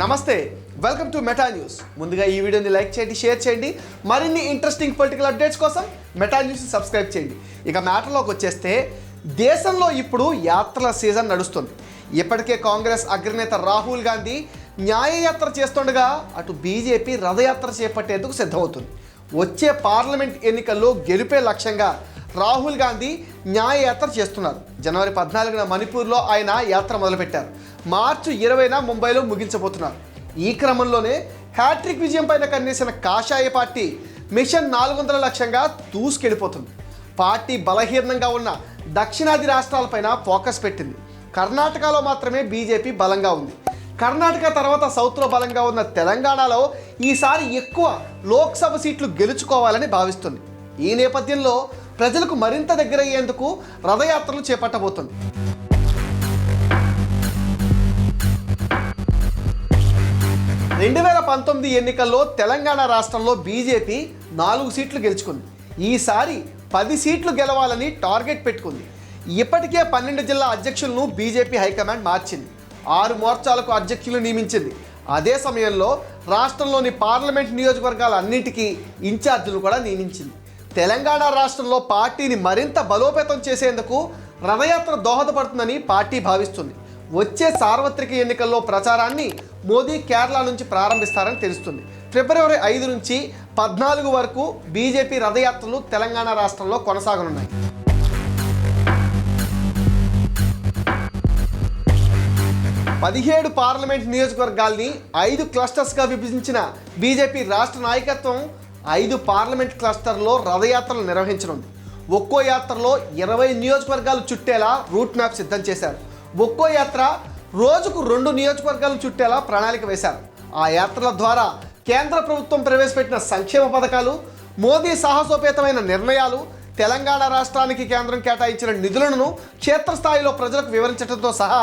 నమస్తే welcome to Meta news ముందుగా ఈ వీడియోని లైక్ చేయండి షేర్ చేయండి. మరిన్ని ఇంట్రెస్టింగ్ పొలిటికల్ అప్డేట్స్ కోసం మెటా న్యూస్ సబ్స్క్రైబ్ చేయండి. ఇక మ్యాటర్లోకి వచ్చేస్తే దేశంలో ఇప్పుడు యాత్రల సీజన్ నడుస్తుంది. ఇప్పటికే కాంగ్రెస్ అగ్రనేత రాహుల్ గాంధీ న్యాయయాత్ర చేస్తుండగా అటు బీజేపీ రథయాత్ర చేపట్టేందుకు సిద్ధమవుతుంది. వచ్చే పార్లమెంట్ ఎన్నికల్లో గెలిపే లక్ష్యంగా రాహుల్ గాంధీ న్యాయయాత్ర చేస్తున్నారు. జనవరి పద్నాలుగున మణిపూర్లో ఆయన యాత్ర మొదలుపెట్టారు. మార్చి ఇరవైన ముంబైలో ముగించబోతున్నారు. ఈ క్రమంలోనే హ్యాట్రిక్ విజయం పైన కన్నేసిన కాషాయ పార్టీ మిషన్ నాలుగు వందల లక్ష్యంగా దూసుకెళ్ళిపోతుంది. పార్టీ బలహీనంగా ఉన్న దక్షిణాది రాష్ట్రాలపైన ఫోకస్ పెట్టింది. కర్ణాటకలో మాత్రమే బీజేపీ బలంగా ఉంది. కర్ణాటక తర్వాత సౌత్లో బలంగా ఉన్న తెలంగాణలో ఈసారి ఎక్కువ లోక్సభ సీట్లు గెలుచుకోవాలని భావిస్తుంది. ఈ నేపథ్యంలో ప్రజలకు మరింత దగ్గరయ్యేందుకు రథయాత్రలు చేపట్టబోతుంది. రెండు వేల పంతొమ్మిది ఎన్నికల్లో తెలంగాణ రాష్ట్రంలో బీజేపీ నాలుగు సీట్లు గెలుచుకుంది. ఈసారి పది సీట్లు గెలవాలని టార్గెట్ పెట్టుకుంది. ఇప్పటికే పన్నెండు జిల్లా అధ్యక్షులను బీజేపీ హైకమాండ్ మార్చింది. ఆరు మోర్చాలకు అధ్యక్షులు నియమించింది. అదే సమయంలో రాష్ట్రంలోని పార్లమెంట్ నియోజకవర్గాలన్నింటికీ ఇన్ఛార్జీలు కూడా నియమించింది. తెలంగాణ రాష్ట్రంలో పార్టీని మరింత బలోపేతం చేసేందుకు రథయాత్ర దోహదపడుతుందని పార్టీ భావిస్తుంది. వచ్చే సార్వత్రిక ఎన్నికల్లో ప్రచారాన్ని మోదీ కేరళ నుంచి ప్రారంభిస్తారని తెలుస్తుంది. ఫిబ్రవరి ఐదు నుంచి పద్నాలుగు వరకు బీజేపీ రథయాత్రలు తెలంగాణ రాష్ట్రంలో కొనసాగనున్నాయి. పదిహేడు పార్లమెంట్ నియోజకవర్గాల్ని ఐదు క్లస్టర్స్గా విభజించిన బీజేపీ రాష్ట్ర నాయకత్వం ఐదు పార్లమెంట్ క్లస్టర్లో రథయాత్రలు నిర్వహించనుంది. ఒక్కో యాత్రలో ఇరవై నియోజకవర్గాలు చుట్టేలా రూట్ మ్యాప్ సిద్ధం చేశారు. ఒక్కో యాత్ర రోజుకు రెండు నియోజకవర్గాలు చుట్టేలా ప్రణాళిక వేశారు. ఆ యాత్రల ద్వారా కేంద్ర ప్రభుత్వం ప్రవేశపెట్టిన సంక్షేమ పథకాలు మోదీ సాహసోపేతమైన నిర్ణయాలు తెలంగాణ రాష్ట్రానికి కేంద్రం కేటాయించిన నిధులను క్షేత్రస్థాయిలో ప్రజలకు వివరించడంతో సహా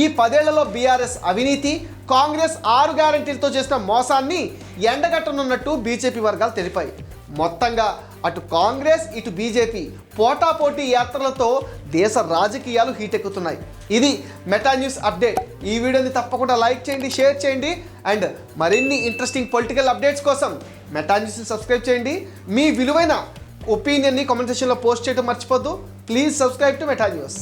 ఈ పదేళ్ళలో బీఆర్ఎస్ అవినీతి కాంగ్రెస్ ఆరు గ్యారంటీలతో చేసిన మోసాన్ని ఎండగట్టనున్నట్టు బీజేపీ వర్గాలు తెలిపాయి. మొత్తంగా అటు కాంగ్రెస్ ఇటు బీజేపీ పోటాపోటీ యాత్రలతో దేశ రాజకీయాలు హీటెక్కుతున్నాయి. ఇది మెటా న్యూస్ అప్డేట్. ఈ వీడియోని తప్పకుండా లైక్ చేయండి షేర్ చేయండి అండ్ మరిన్ని ఇంట్రెస్టింగ్ పొలిటికల్ అప్డేట్స్ కోసం మెటా న్యూస్ని సబ్స్క్రైబ్ చేయండి. మీ విలువైన ఒపీనియన్ని కామెంట్ సెక్షన్లో పోస్ట్ చేయడం మర్చిపోద్దు. Please subscribe to Meta news.